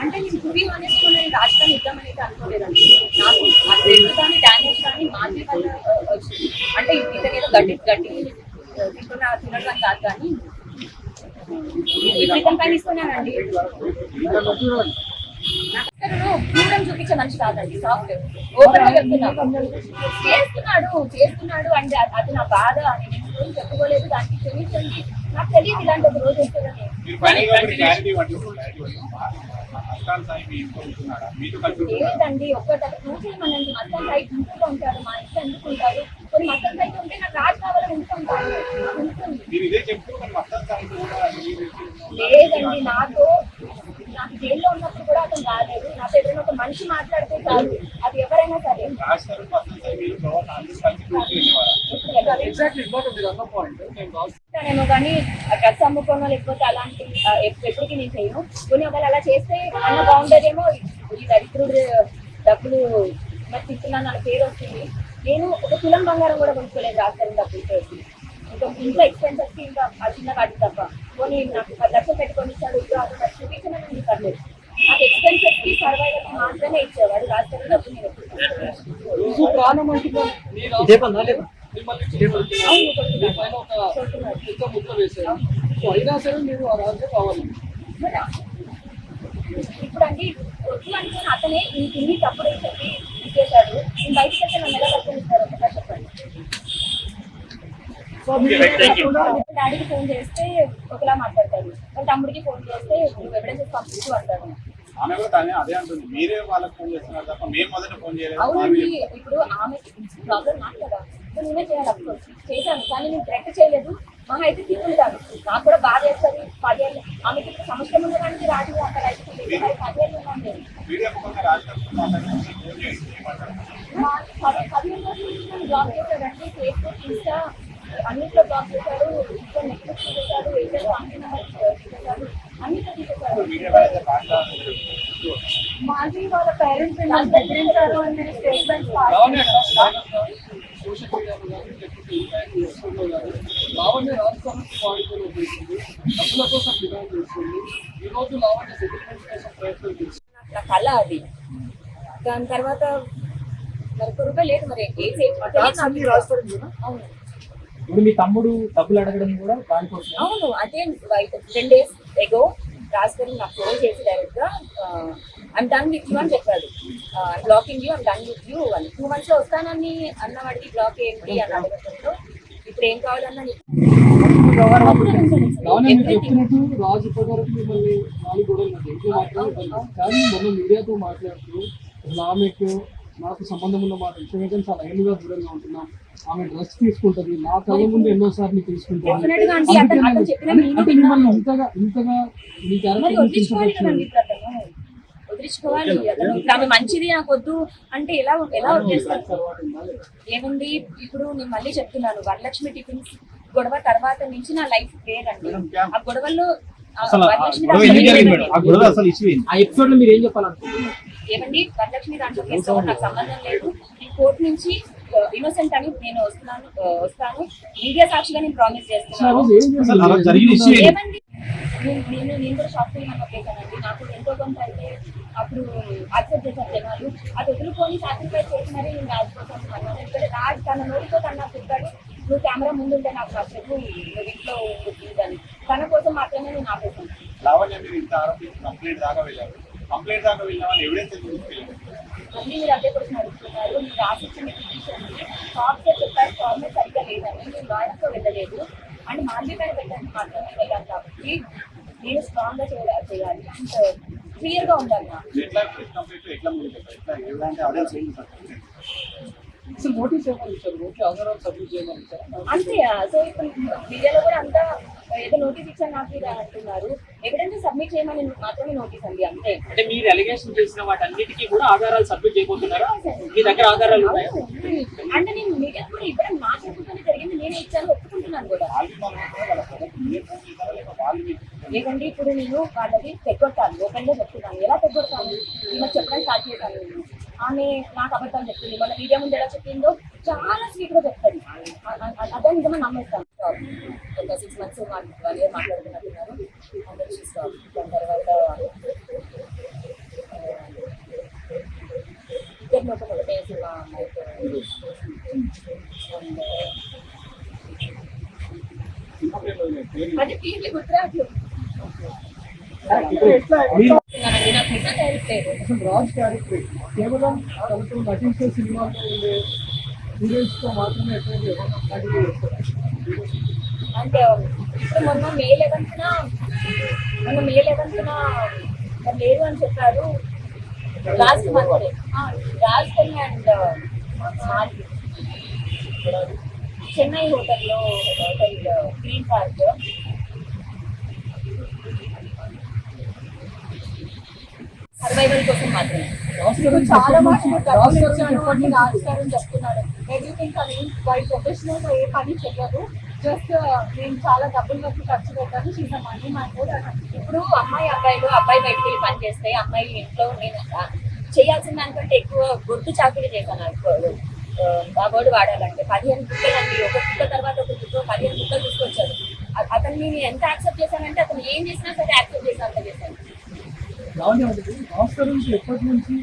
అంటే నేను to be honest నేను రాజధాని ఇద్దామని అయితే అనుకోలేదండి. నాకు ఆ తెలుగు కానీ డామేజ్ కానీ మాదే వల్ల వచ్చింది. అంటే ఇతనేదో గడ్డి గడ్డి ఆ, తింటున్న తినడం కాదు కానీ ఇప్పుడు ఇతని పైన ఇస్తున్నానండి నాకు దూరం చూపించే మనిషి కాదండి సాఫ్ట్ ఓపెన్గా చెప్తున్నా. చేస్తున్నాడు చేస్తున్నాడు అంటే అది- నా బాధ నేను చెప్పుకోలేదు. దానికి క్షమించండి నాకు తెలియదు ఇలాంటి ఒక రోజు వస్తుందని. సాయి? లేదండి ఒక్కటి సైట్ ఇంట్లో ఉంటాడు మా ఇంట్లో ఎందుకు ఉంటాడు? కొన్ని మొత్తం సైట్ ఉంటే నాకు రాజు కావాలని సాయి లేదండి నాకు నాకు జైల్లో ఉన్నప్పుడు కూడా అతను రాలేదు. నాతో ఎదురైనా ఒక మనిషి మాట్లాడితే చాలు. అది ఎవరైనా సరే. సాయి. ఎగ్జాక్ట్లీ ఇంపార్టెంట్ పాయింట్ నేను చేస్తానేమో కానీ డ్రగ్స్ అమ్ముకోనో లేకపోతే అలాంటి ఎప్పటికీ నేను చేయను. కొన్ని ఒకవేళ అలా చేస్తే అన్న బాగుండదేమో ఈ దరిద్రుడు డబ్బులు మరి తిట్టున్నాను నా పేరు వస్తుంది. నేను ఒక తులం బంగారం కూడా కొనుక్కోలేదు రాస్తారు డబ్బులు ఇంకా ఇంట్లో ఎక్స్పెన్సెస్కి ఇంకా ఆ చిన్న వాటి తప్ప. కొన్ని నాకు పది లక్షలు పెట్టుకొని ఇచ్చాడు ఇప్పుడు అది నాకు చూపించమని పర్లేదు. నాకు ఎక్స్పెన్సెస్కి సర్వైవల్ మాత్రమే ఇచ్చేవాడు రాస్తారు డబ్బులు నేను ఇదే? మిమ్మల్ని కొడుతున్నాను. అవును, కొడుతున్నాను. మీ పైన ఒక పెద్ద ముద్ర వేశారు సో అయినా సరే మీరు ఆ కావాలి ఇప్పుడు అండి వద్దు అనుకుని అతనే ఇంక ఇన్ని తప్పుడు చెప్పి ఇచ్చేశాడు నేను బయటకు వెళ్తే నన్ను ఎలా కట్టుకుంటారు ఒకసారి చెప్పండి డాడీకి ఫోన్ చేస్తే ఒకలా మాట్లాడతాడు వాళ్ళ తమ్ముడికి ఫోన్ చేస్తే నువ్వు ఎవిడెన్సెస్ పంపించు అంటాడు ఆమె కూడా తనే అదే అంటుంది మీరే వాళ్ళకి ఫోన్ చేస్తున్నారు తప్ప మేము మొదట ఫోన్ చేయలేదు అవునండి ఇప్పుడు ఆమె ప్రాబ్లం నాకు కదా సో నేనే చేయాలి అఫ్కోర్స్ చేశాను కానీ నేను కరెక్ట్ చేయలేదు. మహా అయితే తిరుగుతాను నాకు కూడా బాధ వేస్తుంది పదేళ్ళు. ఆమెకి సమస్య ఉండడానికి రాజు అక్కడ అయితే పదేళ్ళు ఉన్నాను నేను. పది నన్ను బ్లాక్ చేశాడండి. ఫేస్బుక్ ఇన్స్టా అన్నిట్లో బ్లాక్ చేశాడు. ఇంకా నెట్ఫ్లిక్స్ చేశాడు. ఏదో అన్ని చేశాడు. అన్నిట్లో తీసేశాడు మాది వాళ్ళ పేరెంట్స్ నేను స్టేట్మెంట్ లావణ్య సోషల్ మీడియాలో కానీ లేకపోతే కానీ లావణ్య రాజస్థాన్కి వాడుకొని ఉపయోగించింది డబ్బుల కోసం డిమాండ్ చేస్తుంది ఈ రోజు లావణ్య సెటిల్మెంట్ కోసం ప్రయత్నం చేస్తుంది. కళ అది. దాని తర్వాత లేదు మరి అవును. ఇప్పుడు మీ తమ్ముడు డబ్బులు అడగడం కూడా దానికోసం అవును అదే టెన్ డేస్ ఎగో రాజకీయ నాకు ఫోన్ చేసి డైరెక్ట్గా ఐమ్ డన్ విత్ యూ అని చెప్పాడు. Blocking you I'm done with you అని. టూ మంత్స్లో వస్తానని అన్నవాడికి బ్లాక్ ఏంటి అని అడగడంతో ఇప్పుడు ఏం కావాలన్నా రాజు మిమ్మల్ని నాలుగు గొడవలు కానీ మొన్న మీడియాతో మాట్లాడుతూ అసలు ఆమెకు నాకు సంబంధం ఉన్న మాట విషయం చాలా ఏళ్ళుగా దూరంగా ఉంటున్నాం. ఆమె డ్రెస్ తీసుకుంటది. నా కళ్ళ ముందు ఎన్నో సార్లు. మిమ్మల్ని ఇంతగా ఇంతగా మీ క్యారెక్టర్ వదిలించుకోవాలి. ఆమె మంచిది నాకు వద్దు. అంటే ఎలా ఎలా వదిలేస్తారు? ఏముంది? ఇప్పుడు నేను మళ్ళీ చెప్తున్నాను. వరలక్ష్మి టిఫిన్స్ గొడవ తర్వాత నుంచి నా లైఫ్ వేరండి. ఆ గొడవల్లో ఏమండి? వరలక్ష్మి దాంట్లో కేసు నాకు సంబంధం లేదు. ఈ కోర్టు నుంచి ఇన్నోసెంట్ అని నేను వస్తున్నాను వస్తాను. మీడియా సాక్షిగా నేను ప్రామిస్ చేస్తున్నాను. ఏమండి? నేను నేను కూడా షాప్ నాకు ఎంతో కొంత అయితే అప్పుడు యాక్సెప్ట్ చేశారు జనాలు. అది వదులుకొని సాక్రిఫైస్ చేసి మరి నేను రాజు కోసం ఇక్కడ రాజు తన నోటితో తను నాకు చెప్పాడు నువ్వు కెమెరా ముందుంటే నాకు నచ్చదు నువ్వు ఇంట్లో ఉంటుందని తన కోసం మాత్రమే నేను ఆపేసాను లావణ్య మీరు ఇంత ఆరోపించి కంప్లైంట్ దాకా వెళ్ళారు. కంప్లైంట్ దాకా వెళ్ళామని ఎవిడెన్స్ ఎందుకు తీసుకెళ్ళారు? అన్ని మీరు అదే క్వశ్చన్ అడుగుతున్నారు. మీరు రాసిచ్చిన సాఫ్ట్వేర్ చెప్పారు ఫార్మేట్ సరిగ్గా లేదని. నేను లాయర్తో వెళ్ళలేదు. అండ్ మార్కెట్ పైన పెట్టడానికి మాత్రమే వెళ్ళాను కాబట్టి నేను స్ట్రాంగ్గా చేయాలి. చేయాలి అండ్ క్లియర్గా ఉండాలి అంతే సో ఇప్పుడు మీడియాలో కూడా అంతా ఏదో నోటీస్ ఇచ్చాను నాకు ఇది అంటున్నారు. ఎవిడెన్స్ సబ్మిట్ చేయమని మాత్రమే నోటీస్ అండి అంతే. అంటే మీరు అలిగేషన్ చేసిన వాటన్నిటికీ కూడా ఆధారాలు సబ్మిట్ చేయబోతున్నారా? మీ దగ్గర ఆధారాలు ఉన్నాయా? అంటే నేను మీడియా కూడా ఇవ్వడం నా చెప్పుతోనే జరిగింది నేనే ఇచ్చాను ఒప్పుకుంటున్నాను కూడా. మీకు లేదండి ఇప్పుడు నేను వాళ్ళది తెగొట్టాను ఓపెన్గా చెప్తున్నాను ఎలా తెగొడతాను ఈమె చెప్పడం స్టార్ట్ చేశాను నేను. ఆమె నాకు అబద్ధాలు చెప్పింది. మన మీడియా ముందు ఎలా చెప్పిందో చాలా స్వీట్గా చెప్తుంది అదే నిజమని నమ్మేస్తాను సిక్స్ మంత్స్ వన్ తర్వాత ఇద్దరిని ఒక అది తీర్లు గుర్తురాట్లేదు నాకు ఇంకా కేవలం తనతో నటించే సినిమాల్లో ఉండే హీరోయిన్స్తో మాత్రమే ఎటువంటి నటించి అంటే ఇప్పుడు మొన్న మే లెవెన్త్న మొన్న మే లెవెన్త్న లేరు అని చెప్పారు. Last month Raj and Malvi Chennai హోటల్లో హోటల్ గ్రీన్ పార్క్. సర్వైవల్ కోసం మాత్రమే. చాలా మటుకు డబ్బులు రాష్ట్రం ఇచ్చాను ఎప్పటి అని నుంచి రాజకారం చెప్తున్నాడు ఎవ్రీథింగ్ అని వాడి ప్రొఫెషనల్గా ఏ పని చెయ్యదు. జస్ట్ నేను చాలా డబ్బులు వరకు ఖర్చు పెట్టాను. షీజ్ మనీ ఇప్పుడు అమ్మాయి అబ్బాయిలు అబ్బాయి బయటికి వెళ్ళి పని చేస్తే అమ్మాయి ఇంట్లో నేను చేయాల్సిన దానికంటే ఎక్కువ గుర్తు చాకరీ చేశాను అనుకో ఆ వర్డ్ వాడాలంటే పదిహేను కుక్కలు అండి. ఒక కుక్క తర్వాత ఒక కుక్క పదిహేను కుక్కలు తీసుకొచ్చాడు అతన్ని నేను ఎంత యాక్సెప్ట్ చేశానంటే అతను ఏం చేసినా సరే యాక్సెప్ట్ చేశాను చేశాను హాస్టల్ నుంచి ఎప్పటి నుంచి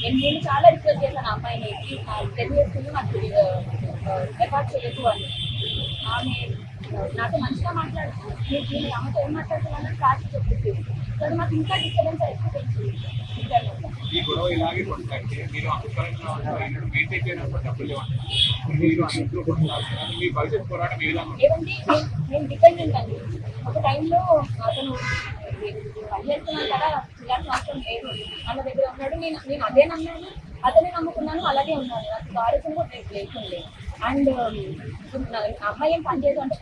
నేను నేను చాలా రిక్వెస్ట్ చేశాను ఆ అమ్మాయిని నా టెన్ ఇయర్స్ నాకు రికార్డ్ చేయకు అని ఆమె నాతో మంచిగా మాట్లాడుతూ నేను నేను ఆమెతో ఏం మాట్లాడుతున్నానని క్లాస్ చెప్పేసి సరే మాకు ఇంకా డిస్టర్బెన్స్ అయిపోతుంది ఈ గొడవ ఇలాగే కొనసాగితే మీరు అనుకరంగా ఉంటారు మెయింటైన్ చేయడానికి డబ్బులు లేవంటారు మీరు అందులో కొనసాగుతున్నారు మీ భవిష్యత్ పోరాటం? ఏమండి డిపెండెంట్ అండి. ఒక టైంలో అతను కదా అవసరం లేదు. అన్న దగ్గర ఉన్నాడు నేను నేను అదే నమ్మాను అతనే నమ్ముకున్నాను అలాగే ఉన్నాను. నాకు కూడా లేదు లేకుండే. అండ్ అమ్మాయి ఏం పని చేయదు అంటే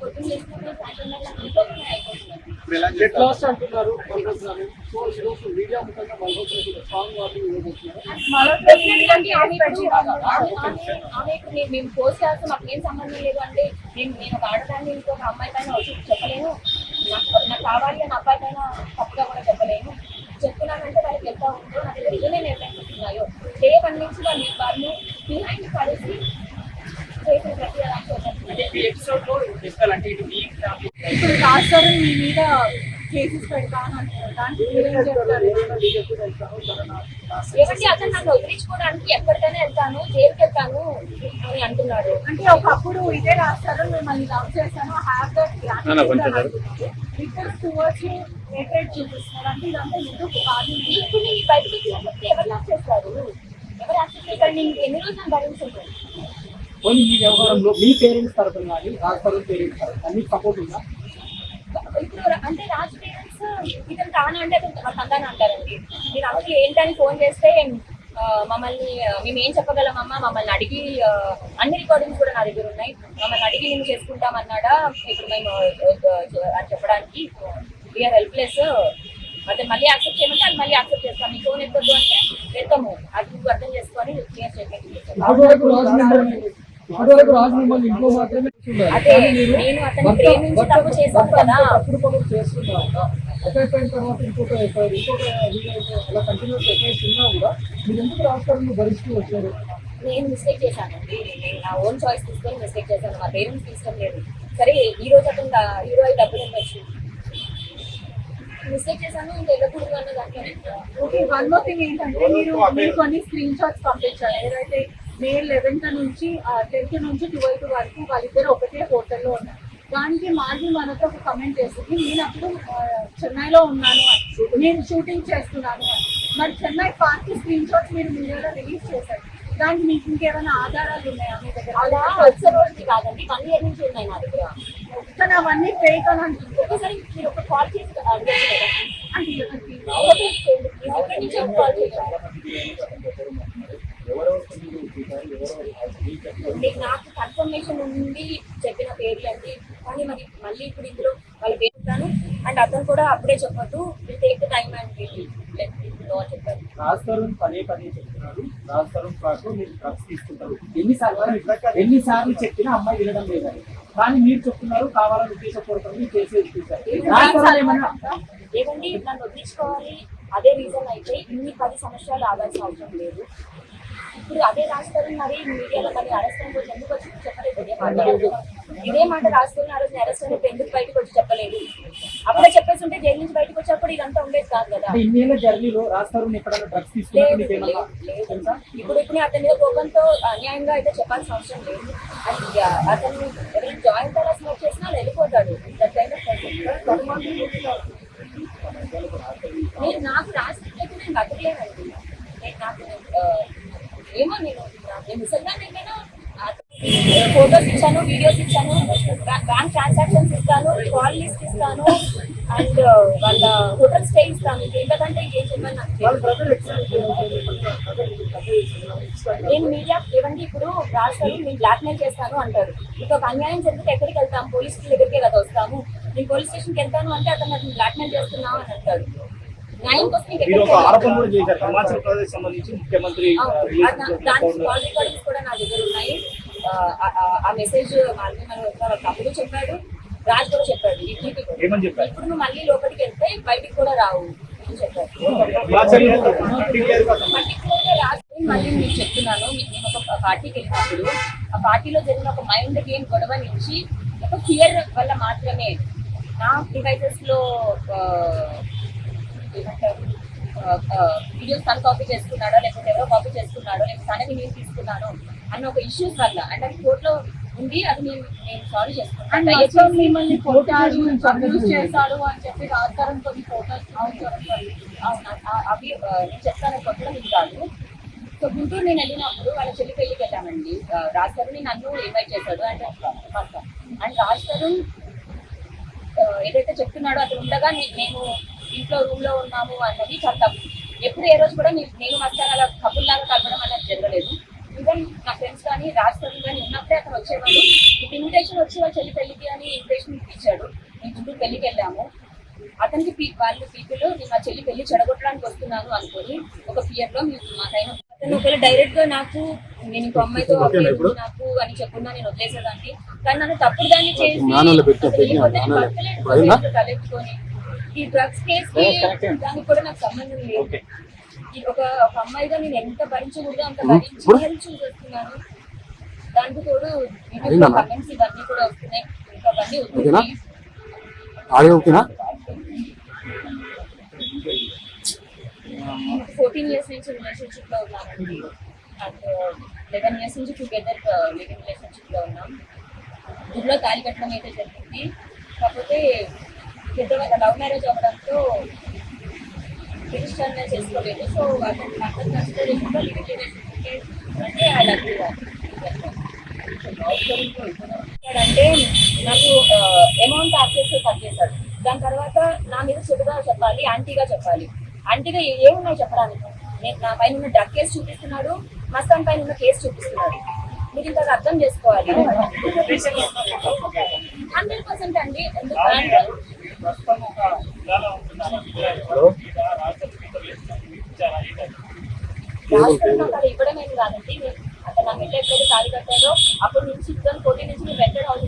మేము పోస్ట్ చేస్తాం మాకు ఏం సంబంధం లేదు అంటే నేను నేను ఒక ఆడదాన్ని ఇంకొక అమ్మాయి పైన వచ్చి చెప్పలేను. నాకు నాకు కావాలి అని అబ్బాయి పైన తప్పుగా కూడా చెప్పలేను. చెప్తున్నానంటే వాళ్ళకి ఎంత ఉందో నాకు నిజమే నిర్ణయిస్తున్నాయో డే వన్ నుంచి వాళ్ళు వాళ్ళు బిహైండ్ పడేసి ఇప్పుడు రాస్తారు మీ మీద కేసెస్ పెడతాను అంటున్నారు. దానికి మీరేం చెప్తారు? ఏమంటే అతను నన్ను వదిలించుకోవడానికి ఎక్కడికైనా వెళ్తాను జైలుకి వెళ్తాను అని అంటున్నాడు. అంటే ఒకప్పుడు ఇదే రాస్తారు మిమ్మల్ని లవ్ చేశాను హ్యావ్ దట్ ఇప్పుడు టువర్డ్స్ రేటెడ్ చూపిస్తున్నారు. అంటే ఇదంతా ఎందుకు కాదు? ఇప్పుడు నేను బయటకు వచ్చినప్పుడు ఎవరు యాక్ట్ చేస్తారు? ఎవరు చేస్తారు? నేను ఎన్ని రోజులు నేను పోనీ ఈ వ్యవహారంలో మీ పేరెంట్స్ తరఫున కానీ రాష్ట్రం పేరెంట్స్ తరఫున అన్ని సపోర్ట్ ఉందా? ఇప్పుడు అంటే రాజ్ పేరెంట్స్ ఇతను తాను అంటే అతను తందాను అంటారండి. ఏంటని ఫోన్ చేస్తే మమ్మల్ని మేము ఏం చెప్పగలమమ్మా? మమ్మల్ని అడిగి అన్ని రికార్డింగ్స్ కూడా నా దగ్గర ఉన్నాయి. మమ్మల్ని అడిగి నేను చేసుకుంటామన్నాడా? ఇప్పుడు మేము అని చెప్పడానికి వీఆర్ హెల్ప్లెస్ అతను మళ్ళీ యాక్సెప్ట్ చేయమంటే అది మళ్ళీ యాక్సెప్ట్ చేస్తాం. మీ ఫోన్ ఎత్తొద్దు అంటే ఎత్తము. అది అర్థం చేసుకొని క్లియర్ స్టేట్మెంట్ ఇప్పటివరకు రాజు మిమ్మల్ని ఇంట్లో మాత్రమే చేస్తున్నారు తర్వాత ఇంకొక ఎఫ్ఐఆర్ ఇంకొక అలా కంటిన్యూస్ ఎఫ్ఐఆర్స్ ఉన్నా కూడా మీరు ఎందుకు రాష్ట్రాలను భరిస్తూ వచ్చారు? నేను మిస్టేక్ చేశానండి నేను నా ఓన్ చాయిస్ తీసుకొని మిస్టేక్ చేశాను. మా పేరెంట్స్ ఇష్టం లేదు. సరే ఈ రోజు అతను హీరో అయి డబ్బులు ఉండొచ్చు మిస్టేక్ చేశాను ఇంకా వెళ్ళకూడదు అన్న దాంట్లో. ఓకే వన్ మోర్ థింగ్ ఏంటంటే మీరు మీరు కొన్ని స్క్రీన్ షాట్స్ పంపించారు. ఏదైతే మే లెవెన్త్ నుంచి టెన్త్ నుంచి ట్వెల్త్ వరకు వాళ్ళిద్దరు ఒకటే హోటల్లో ఉన్నారు. దానికి మాది మనతో ఒక కమెంట్ చేసింది నేను అప్పుడు చెన్నైలో ఉన్నాను. నేను షూటింగ్ చేస్తున్నాను అని. మరి చెన్నై పార్క్ స్క్రీన్ షాట్స్ మీరు మీడియాలో రిలీజ్ చేశారు. దానికి మీకు ఇంకేమైనా ఆధారాలు ఉన్నాయా మీ దగ్గర? అలా వచ్చే రోజుకి కాదండి. వన్ ఇయర్ నుంచి ఉన్నాయి నా దగ్గర? కానీ అవన్నీ ఫేక్ అని అంటున్నారు. ఒకసారి మీరు ఒక కాల్ చేసి అంటే నాకు కన్ఫర్మేషన్ ఉండి చెప్పిన పేర్లు అండి కానీ మరి మళ్ళీ ఇప్పుడు ఇందులో వాళ్ళ పేరు అండ్ అతను కూడా అప్పుడే చెప్పొద్దు. విల్ టేక్ టైం అండ్ రాస్తారు పదే పదే చెప్తున్నారు. రాస్తారు పాటు మీరు డ్రగ్స్ తీసుకుంటారు. ఎన్నిసార్లు ఎన్నిసార్లు చెప్పినా అమ్మాయి వినడం లేదని కానీ మీరు చెప్తున్నారు కావాలని ఉద్దేశపూర్వకంగా ఏమన్నా ఏమండి? నన్ను వదిలించుకోవాలి. అదే రీజన్ అయితే ఇన్ని పది సంవత్సరాలు ఆగాల్సిన అవసరం లేదు. ఇప్పుడు అదే రాస్తారు మరి మీడియాలో మరి అరెస్ట్ అయిన రోజు ఎందుకు వచ్చి చెప్పలేదు? ఇదే మాట ఇదే మాట రాసుకుని ఆ రోజు అరెస్ట్ అయినప్పుడు ఎందుకు బయటకు వచ్చి చెప్పలేదు? అప్పుడే చెప్పేసి ఉంటే జైలు నుంచి బయటకు వచ్చేప్పుడు ఇదంతా ఉండేది కాదు కదా. ఇన్నేళ్ళ జర్నీలో రాస్తారు. ఇప్పుడు ఇప్పుడు అతని మీద కోపంతో అన్యాయంగా అయితే చెప్పాల్సిన అవసరం లేదు. అండ్ అతను ఎవరైనా జాయింట్ అలా స్మోక్ చేసినా వాళ్ళు వెళ్ళిపోతాడు kind of person. నేను నాకు రాసినట్లయితే నేను నాకు ఏమో నేను ఫోటోస్ ఇచ్చాను వీడియోస్ ఇచ్చాను బ్యాంక్ ట్రాన్సాక్షన్స్ ఇస్తాను కాల్ లిస్ట్ ఇస్తాను అండ్ వాళ్ళ హోటల్ స్టే ఇస్తాను. ఇంకేంటంటే ఏం తెలియదు. నేను మీడియా ఏమంటే ఇప్పుడు రాస్తారు నేను బ్లాక్ మెయిల్ చేస్తాను అంటారు. మీకు ఒక అన్యాయం జరిగితే ఎక్కడికి వెళ్తాం? పోలీస్ దగ్గరికి కదా వస్తాము. నేను పోలీస్ స్టేషన్కి వెళ్తాను అంటే అతను నన్ను బ్లాక్ మెయిల్ చేస్తున్నావు అని అంటాడు. నీకు మీరు ఒక ఆరోపణ? కూడా చేశారు. హిమాచల్ ప్రదేశ్ సంబంధించి ముఖ్యమంత్రి నా దగ్గర ఉన్నాయి. ఆ, మెసేజ్ చెప్పాడు. రాజ్ కూడా చెప్పాడు. ఏమని ఇప్పుడు నువ్వు మళ్ళీ లోపలికి వెళ్తే బయటికి కూడా రావు అని రాజకీయం మళ్ళీ నేను చెప్తున్నాను. నేను ఒక పార్టీకి వెళ్ళినప్పుడు ఆ పార్టీలో జరిగిన ఒక మైండ్ గేమ్ గొడవ నుంచి ఒక ఫియర్ వల్ల మాత్రమే నా డివైసెస్లో ఆ, ఏమంటారు వీడియోస్ తను కాపీ చేసుకున్నాడో లేకపోతే ఎవరో కాపీ చేసుకున్నాడో లేకపోతే తనని నేను తీసుకున్నాను అన్న ఒక ఇష్యూస్ వల్ల అంటే అది కోర్టులో ఉంది అది నేను నేను సాల్వ్ చేసుకున్నాను మిమ్మల్ని అబ్యూస్ చేశాడు అని చెప్పి కొన్ని ఫోటోస్ అవి నేను చెప్తాను కొట్టడం ఇది కాదు. సో గుంటూరు నేను వెళ్ళినప్పుడు వాళ్ళ చెల్లి పెళ్ళికి వెళ్ళామండి. రాజ్ తరుణ్ నన్ను ఇన్వైట్ చేశాడు. అండ్ అండ్ రాజ్ తరుణ్ ఏదైతే చెప్తున్నాడో అతను ఉండగా మేము ఇంట్లో రూమ్లో ఉన్నాము అన్నది చాలా తప్పు ఎప్పుడు ఏ రోజు కూడా నేను నేను మస్తాన్ అలా కపుల్ లాగా కలపడం అనేది జరగలేదు. ఈవెన్ నా ఫ్రెండ్స్ కానీ రాజ్ కానీ ఉన్నప్పుడే అతను వచ్చేవాడు ఇప్పుడు ఇన్విటేషన్ వచ్చి వాళ్ళ చెల్లి పెళ్ళికి అని ఇన్విటేషన్ ఇచ్చాడు. మేము చుట్టూ పెళ్ళికి వెళ్ళాము. అతనికి వాళ్ళు పీపుల్ నేను మా చెల్లి పెళ్ళి చెడగొట్టడానికి వస్తున్నాను అనుకొని ఒక ఫియర్లో మా మాకైనా అతను ఒకవేళ డైరెక్ట్గా నాకు నేను ఇంకో అమ్మాయితో నాకు అని చెప్పున్నా నేను వదిలేసేదాన్ని. కానీ నన్ను తప్పుడు దాన్ని చేసి తలెత్తుకొని ఈ డ్రగ్స్ కేసు దానికి కూడా నాకు సంబంధం లేదు. ఒక ఒక అమ్మాయిగా నేను ఎంత భరించకూడదు అంత భరించి చూసేస్తున్నాను. దానికి తోడు కమెంట్స్ ఇవన్నీ కూడా వస్తున్నాయి. ఇంకా అవన్నీ ఆడియో ఓకేనా? ఫోర్టీన్ ఇయర్స్ నుంచి రిలేషన్షిప్లో ఉన్నామండి అండ్ లెవెన్ ఇయర్స్ నుంచి టుగెదర్ లివింగ్ రిలేషన్షిప్లో ఉన్నాం. గుడిలో తాళి కట్టడం అయితే జరిగింది. కాకపోతే పెద్దవాళ్ళ లవ్ మ్యారేజ్ అవ్వడంతో రిజిస్టర్ చేసుకోలేదు. సో అతను అతను కన్సిడరేషన్లో లివింగ్ రిలేషన్షిప్ అంటే ఐ లవ్ యూ అంటే నాకు అమౌంట్ యాక్సెస్ కట్ చేశాడు. దాని తర్వాత నా మీద చెడుగా చెప్పాలి యాంటీగా చెప్పాలి. యాంటీగా ఏమున్నాయి చెప్పడానికి? నేను నా పైన ఉన్న డ్రగ్ కేసు చూపిస్తున్నాడు. మస్తాన్ పైన ఉన్న కేసు చూపిస్తున్నాడు మీరు ఇంకా అది అర్థం చేసుకోవాలి. హండ్రెడ్ పర్సెంట్ అండి. ఎందుకంటే ప్రస్తుతం ఒక జిల్లాలో ఉంటున్నాను మీద రాష్ట్ర ఇచ్చారా ఏంటంటే రాష్ట్రం నాకు అది ఇవ్వడం ఏమి కాదండి. నేను అక్కడ నా మెట్ల ఎప్పుడైతే తాళి కట్టారో అప్పటి నుంచి టూ థౌసండ్ ఫోర్టీన్ నుంచి మేము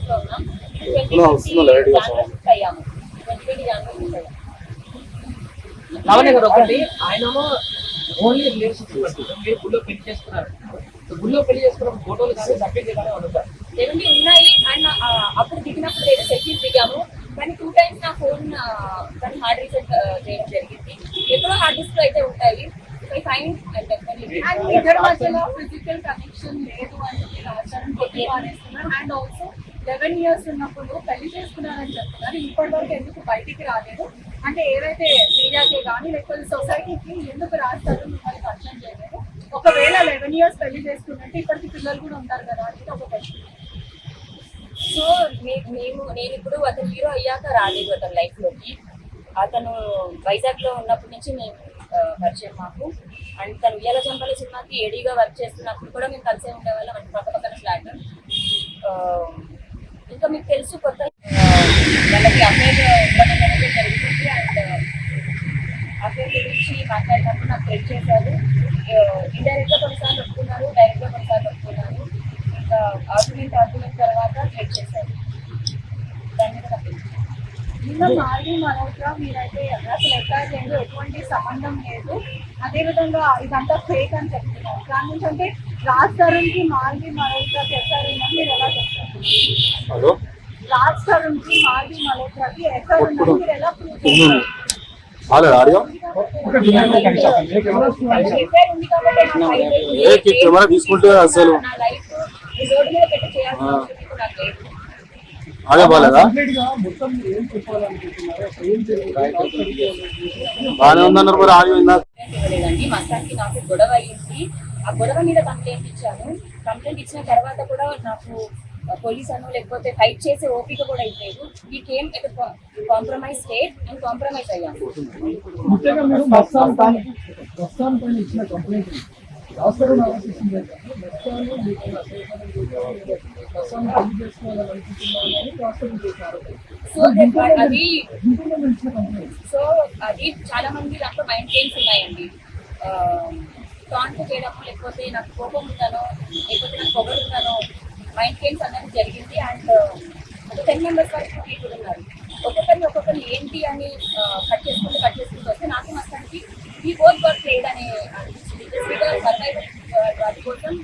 లో ఉన్నాం. అయ్యాము. ట్వంటీ ట్వంటీ జనవరి ఒకటి? ఆయనేమో ఓన్లీ రిలేషన్షిప్ అంటే మీరు గుళ్ళో పెళ్ళి చేసుకున్నారు. గుళ్ళో పెళ్ళి చేసుకున్నప్పుడు ఫోటోలు కానీ సబ్మిట్ చేయాలని ఉంటారు లేదండి ఉన్నాయి. అండ్ అప్పుడు దిగినప్పుడు ఏదో సెల్ఫీస్ దిగాము. కానీ టూ టైమ్స్ నా ఫోన్ కానీ హార్డ్ రీసెట్ చేయడం జరిగింది. ఎప్పుడో హార్డ్ డిస్క్లో అయితే ఉంటాయి. ఇద్దరి మధ్యలో ఫిజికల్ కనెక్షన్ లేదు అని చెప్పి రాజారం కొట్టి మానేస్తున్నారు అండ్ ఆల్సో లెవెన్ ఇయర్స్ ఉన్నప్పుడు పెళ్ళి చేసుకున్నారని చెప్తున్నారు. ఇప్పటి వరకు ఎందుకు బయటికి రాలేదు? అంటే ఏదైతే మీడియాకి కానీ లేకపోతే సొసైటీకి ఎందుకు రాస్తారు మిమ్మల్ని పరిచయం చేయలేదు? ఒకవేళ లెవెన్ ఇయర్స్ పెళ్ళి చేసుకున్నట్టు ఇప్పటికి పిల్లలు కూడా ఉంటారు కదా అనేది ఒక క్వశ్చన్ సో మేము నేను ఇప్పుడు అతను హీరో అయ్యాక రాలేదు అతను లైఫ్లోకి. అతను వైజాగ్లో ఉన్నప్పటి నుంచి మేము పరిచయం మాకు. అండ్ తను ఉయ్యాల చంపల సినిమాకి ఏడీగా వర్క్ చేస్తున్నప్పుడు కూడా మేము కలిసే ఉండేవాళ్ళం అంటే పక్క పక్కన ఫ్లాట్ ఇంకా మీకు తెలుసు కొత్త వాళ్ళకి అఫేర్ ఉండడం అనేది అండ్ అఫేర్ గురించి మాట్లాడినప్పుడు నాకు హెల్ప్ చేశారు ఇండైరెక్ట్గా కొన్నిసార్లు ఒప్పుకున్నారు డైరెక్ట్గా కొన్నిసార్లు ఒప్పుకున్నారు ఇంకా ఆర్గ్యుమెంట్ ఆర్గ్యుమెంట్ తర్వాత హెల్ప్ చేశారు దాని మీద నిన్న మాది మల్హోత్రా మీరైతే అసలు ఎక్కడ లేదు ఎటువంటి సంబంధం లేదు అదే విధంగా ఇదంతా ఫేక్ అని చెప్తున్నారు దాని నుంచి అంటే రాజ్ తరుణ్కి మాల్వి మల్హోత్రాకి ఎక్కడ మీరు ఎలా చెప్తారు ఆడియో. ఏ కెమెరా తీసుకుంటే అసలు? ఆడియో బాగాలేదా? బాగానే ఉందన్నారు మరి ఆడియో ఇందాక. మస్తానికి నాకు గొడవ అయ్యింది ఆ గొడవ మీద కంప్లైంట్ ఇచ్చాను. కంప్లైంట్ ఇచ్చిన తర్వాత కూడా నాకు పోలీస్ అను లేకపోతే ఫైట్ చేసే ఓపిక కూడా ఇవ్వలేదు ఈ came compromise state and compromise ముఖ్యంగా మీరు మస్తాన్ పైన మస్తాన్ పైన ఇచ్చిన కంప్లైంట్ రాష్ట్రం చేశారు. సో అది సో అది చాలా మంది దాంట్లో మైండ్ గేమ్స్ ఉన్నాయండి. టాంట్ చేయడము లేకపోతే నాకు కోపం ఉందనో లేకపోతే నాకు పొగరు ఉందనో మైండ్ గేమ్స్ అనేది జరిగింది అండ్ ఒక టెన్ మెంబర్స్ వరకు పీపుల్ ఉన్నారు. ఒక్కొక్కరిని ఒక్కొక్కరిని ఏంటి అని కట్ చేసుకుంటూ కట్ చేసుకుంటూ వస్తే నాకు మొత్తానికి ఈ బోత్ వర్క్ ప్లేడ్ అని సర్వైవల్ వాటి కోసం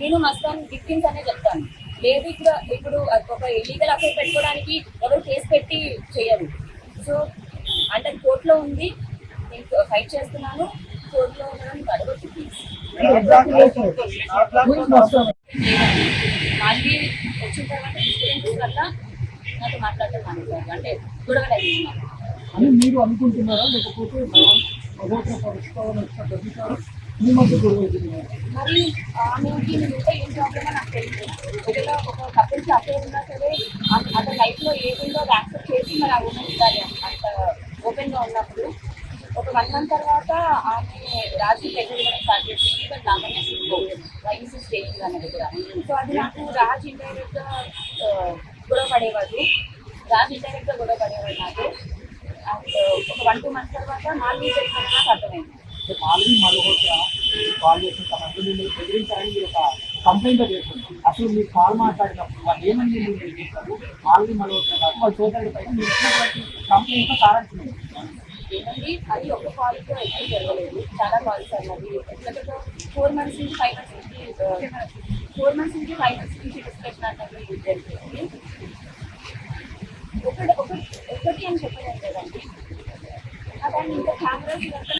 నేను మస్తాన్ విక్టిమ్స్ అనే చెప్తాను. లేదు ఇక్కడ ఇప్పుడు ఒక ఇల్లీగల్ అఫైర్ పెట్టుకోవడానికి ఎవరు కేసు పెట్టి చేయరు. సో అంటే అది కోర్టులో ఉంది నేను ఫైట్ చేస్తున్నాను కోర్టులో ఉండడానికి అడగొచ్చు ప్లీజ్ మళ్ళీ వచ్చిన తర్వాత డిస్టర్బెన్స్ వల్ల నాతో మాట్లాడటం మానేశారు. అంటే గొడవలు అయ్యింది అని మీరు అనుకుంటున్నారా? లేకపోతే మహోత్సవ ప్రస్తావన వచ్చిన మీ మధ్య మరి ఆమెకి నేను ఉంటే ఏం ప్రాబ్లమ్ నాకు తెలియదు. ఒకవేళ ఒక కపుల్స్ అఫేర్ ఉన్నా సరే అత- అతని లైఫ్లో ఏదుందో అది యాక్సెప్ట్ చేసి మరి ఆ ఉమెన్ ఉండాలి అంత ఓపెన్గా ఉన్నప్పుడు ఒక వన్ మంత్ తర్వాత ఆమె రాజీ దగ్గర స్టార్ట్ చేసింది. బట్ నాకనే వైఎస్ స్టేజ్ అనేది కూడా. సో అది నాకు రాజ్ ఇండైరెక్ట్గా గొడవ పడేవాడు రాజ్ ఇండైరెక్ట్గా గొడవ పడేవాడు నాకు. అండ్ ఒక వన్ టూ మంత్స్ తర్వాత మాల్వీ చేసిన నాకు అర్థమైంది. మాల్వీ మల్హోత్రా కాల్ చేసిన తమ మిమ్మల్ని బెదిరించాలని మీరు ఒక కంప్లైంట్ చేస్తుంది అసలు మీరు కాల్ మాట్లాడినప్పుడు వాళ్ళు ఏమని మీరు చేస్తారు మాల్వీ మల్హోత్రా కాదు వాళ్ళ సోదరుడి పైన మీరు ఇచ్చినటువంటి కంప్లైంట్ కారణం ఏమండి అది ఒక కాల్తో ఎక్కువ జరగలేదు. చాలా కాల్స్ అన్నది. ఎందుకంటే ఫోర్ మంత్స్ నుంచి ఫైవ్ మంత్స్ నుంచి ఫోర్ మంత్స్ నుంచి ఫైవ్ మంత్స్ నుంచి డిస్కషన్ అన్నది జరిగింది ఒకటి ఒకటి ఒకటి అని చెప్పలేదు కదండి. దాన్ని ఇంకా కెమెరాస్